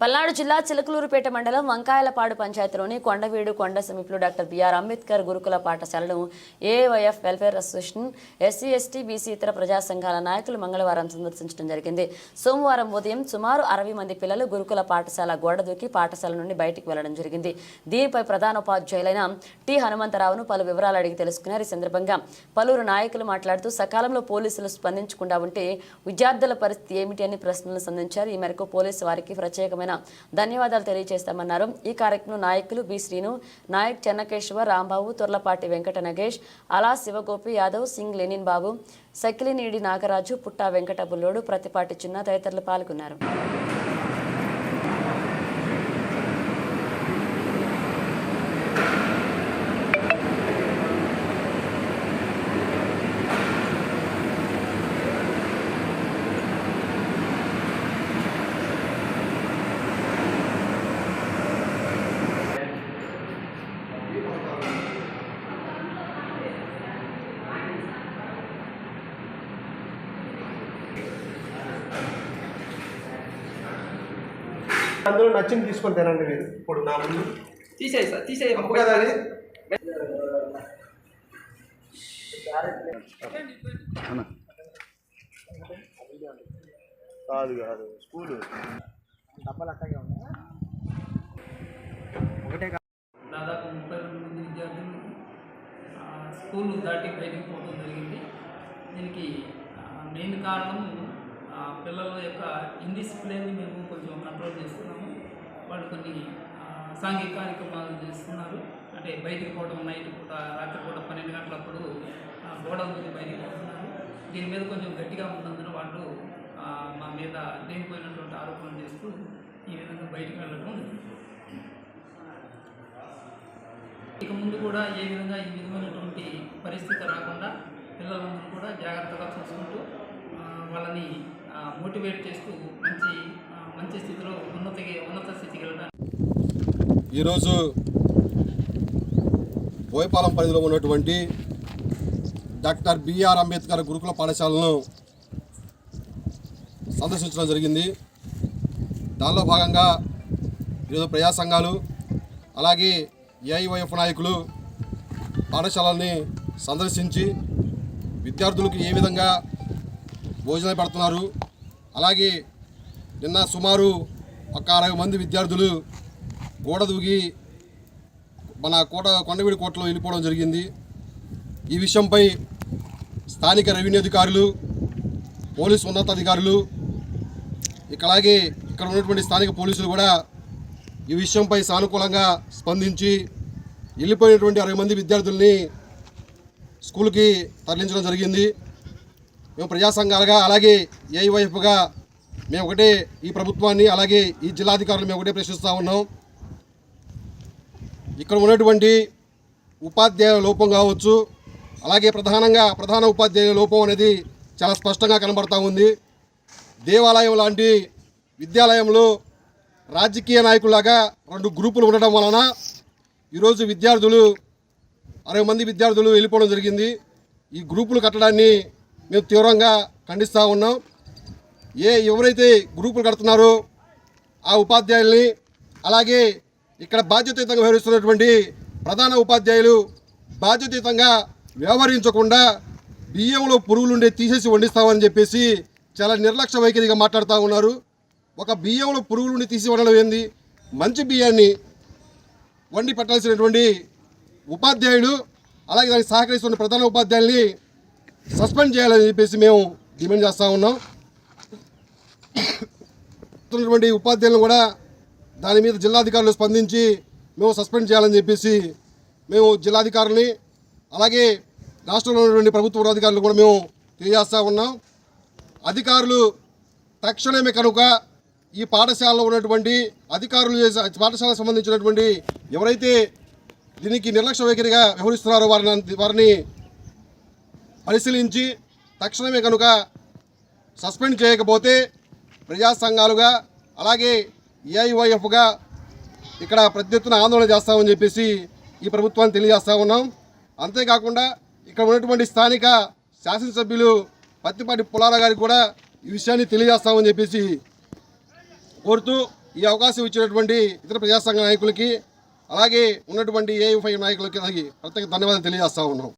పల్నాడు జిల్లా చిలకలూరుపేట మండలం వంకాయలపాడు పంచాయతీలోని కొండవీడు కొండ సమీపంలో డాక్టర్ బిఆర్ అంబేద్కర్ గురుకుల పాఠశాలను AYF welfare association SC ST BC ఇతర ప్రజా సంఘాల నాయకులు మంగళవారం సందర్శించడం జరిగింది. సోమవారం ఉదయం సుమారు అరవై మంది పిల్లలు గురుకుల పాఠశాల గోడ దూకి పాఠశాల నుండి బయటికి వెళ్ళడం జరిగింది. దీనిపై ప్రధానోపాధ్యాయులైన టి హనుమంతరావును పలు వివరాలు అడిగి తెలుసుకున్నారు. ఈ సందర్భంగా పలువురు నాయకులు మాట్లాడుతూ సకాలంలో పోలీసులు స్పందించకుండా ఉంటే విద్యార్థుల పరిస్థితి ఏమిటి? అని ప్రశ్నలు సంధించారు. ఈ మేరకు పోలీసు వారికి ప్రత్యేకమైన ధన్యవాదాలు తెలియజేస్తామన్నారు. ఈ కార్యక్రమం నాయకులు బి శ్రీను నాయక్ చెన్నకేశ్వర రాంబాబు తుర్లపాటి వెంకట నగేష్ అలా శివగోపి యాదవ్ సింగ్ లెనిన్ బాబు సకిలినీడి నాగరాజు పుట్టా వెంకట బుల్లోడు ప్రతిపాటి చిన్న తదితరులు పాల్గొన్నారు. అందులో నచ్చింది తీసుకొని తినండి మీరు. ఇప్పుడు నా ముందు. తీసేయి సార్ తీసేయి తప్పు కదా అది. కాదు కాదు స్కూలు. దాదాపు ముప్పై రెండు మంది విద్యార్థులు స్కూల్ దాటి బయటికి పోవడం జరిగింది. దీనికి మెయిన్ కారణం పిల్లల యొక్క ఇండిసిప్లిన్ని మేము కొంచెం కంట్రోల్ చేస్తున్నాము. వాళ్ళు కొన్ని సాంఘిక కార్యక్రమాలు చేస్తున్నారు. అంటే బయటికి పోవడం నైట్ పూట రాత్రి పూట పన్నెండు గంటలప్పుడు గోడల గోడ నుంచి బయటికి పోతున్నారు. దీని మీద కొంచెం గట్టిగా ఉన్నందున వాళ్ళు మా మీద లేనిపోయినటువంటి ఆరోపణలు చేస్తూ ఈ విధంగా బయటికి వెళ్ళడం ఇక ముందు కూడా ఏ విధంగా ఈ విధమైనటువంటి పరిస్థితి రాకుండా పిల్లలందరూ కూడా జాగ్రత్తగా చూసుకుంటూ వాళ్ళని మోటివేట్ చేస్తూ మంచి మంచి స్థితిలో ఉన్నత ఉన్నత స్థితికి వెళ్ళడానికి. ఈరోజు బోయపాలెం పరిధిలో ఉన్నటువంటి డాక్టర్ బిఆర్ అంబేద్కర్ గురుకుల పాఠశాలను సందర్శించడం జరిగింది. దానిలో భాగంగా ఈరోజు ప్రజా సంఘాలు అలాగే ఏఐవైఎఫ్ నాయకులు పాఠశాలని సందర్శించి విద్యార్థులకు ఏ విధంగా భోజనం పెడుతున్నారు. అలాగే నిన్న సుమారు ఒక అరవై మంది విద్యార్థులు గోడ దూగి మన కోట కొండవీడి కోటలో వెళ్ళిపోవడం జరిగింది. ఈ విషయంపై స్థానిక రెవెన్యూ అధికారులు పోలీసు ఉన్నతాధికారులు ఇక ఇక్కడ ఉన్నటువంటి స్థానిక పోలీసులు కూడా ఈ విషయంపై సానుకూలంగా స్పందించి వెళ్ళిపోయినటువంటి అరవై మంది విద్యార్థుల్ని స్కూల్కి తరలించడం జరిగింది. మేము ప్రజా సంఘాలుగా అలాగే ఏఐవైఎఫ్గా మేము ఒకటే ఈ ప్రభుత్వాన్ని అలాగే ఈ జిల్లాధికారులు మేము ఒకటే ప్రశ్నిస్తూ ఉన్నాం. ఇక్కడ ఉన్నటువంటి ఉపాధ్యాయుల లోపం కావచ్చు అలాగే ప్రధానంగా ప్రధాన ఉపాధ్యాయుల లోపం అనేది చాలా స్పష్టంగా కనబడతా ఉంది. దేవాలయం లాంటి విద్యాలయంలో రాజకీయ నాయకులాగా రెండు గ్రూపులు ఉండటం వలన ఈరోజు విద్యార్థులు అరవై మంది విద్యార్థులు వెళ్ళిపోవడం జరిగింది. ఈ గ్రూపులు కట్టడాన్ని మేము తీవ్రంగా ఖండిస్తూ ఉన్నాం. ఏ ఎవరైతే గ్రూపులు కడుతున్నారో ఆ ఉపాధ్యాయుల్ని అలాగే ఇక్కడ బాధ్యతయుతంగా వ్యవహరిస్తున్నటువంటి ప్రధాన ఉపాధ్యాయులు బాధ్యతయుతంగా వ్యవహరించకుండా బియ్యంలో పురుగులుండే తీసేసి వండిస్తామని చెప్పేసి చాలా నిర్లక్ష్య వైఖరిగా మాట్లాడుతూ ఉన్నారు. ఒక బియ్యంలో పురుగులుండి తీసి వండడం ఏంది? మంచి బియ్యాన్ని వండి పెట్టాల్సినటువంటి ఉపాధ్యాయుడు అలాగే దానికి సహకరిస్తున్న ప్రధాన ఉపాధ్యాయుల్ని సస్పెండ్ చేయాలని చెప్పేసి మేము డిమాండ్ చేస్తూ ఉన్నాం. ఉన్నటువంటి ఉపాధ్యాయులను కూడా దాని మీద జిల్లాధికారులు స్పందించి మేము సస్పెండ్ చేయాలని చెప్పేసి మేము జిల్లాధికారులని అలాగే రాష్ట్రంలో ఉన్నటువంటి ప్రభుత్వ ఉన్నతాధికారులు కూడా మేము తెలియజేస్తూ ఉన్నాం. అధికారులు తక్షణమే కనుక ఈ పాఠశాలలో ఉన్నటువంటి అధికారులు చేసే పాఠశాలకు సంబంధించినటువంటి ఎవరైతే దీనికి నిర్లక్ష్య వైఖరిగా వ్యవహరిస్తున్నారో వారిని వారిని పరిశీలించి తక్షణమే కనుక సస్పెండ్ చేయకపోతే ప్రజా సంఘాలుగా అలాగే ఏఐవైఎఫ్గా ఇక్కడ ప్రతి ఆందోళన చేస్తామని చెప్పేసి ఈ ప్రభుత్వాన్ని తెలియజేస్తా ఉన్నాం. అంతేకాకుండా ఇక్కడ ఉన్నటువంటి స్థానిక శాసనసభ్యులు పత్తిపాటి పులాల గారికి కూడా ఈ విషయాన్ని తెలియజేస్తామని చెప్పేసి కోరుతూ ఈ అవకాశం ఇచ్చినటువంటి ఇతర ప్రజాసంఘ నాయకులకి అలాగే ఉన్నటువంటి ఏఎఫ్ఐ నాయకులకి ప్రత్యేక ధన్యవాదాలు తెలియజేస్తా ఉన్నాం.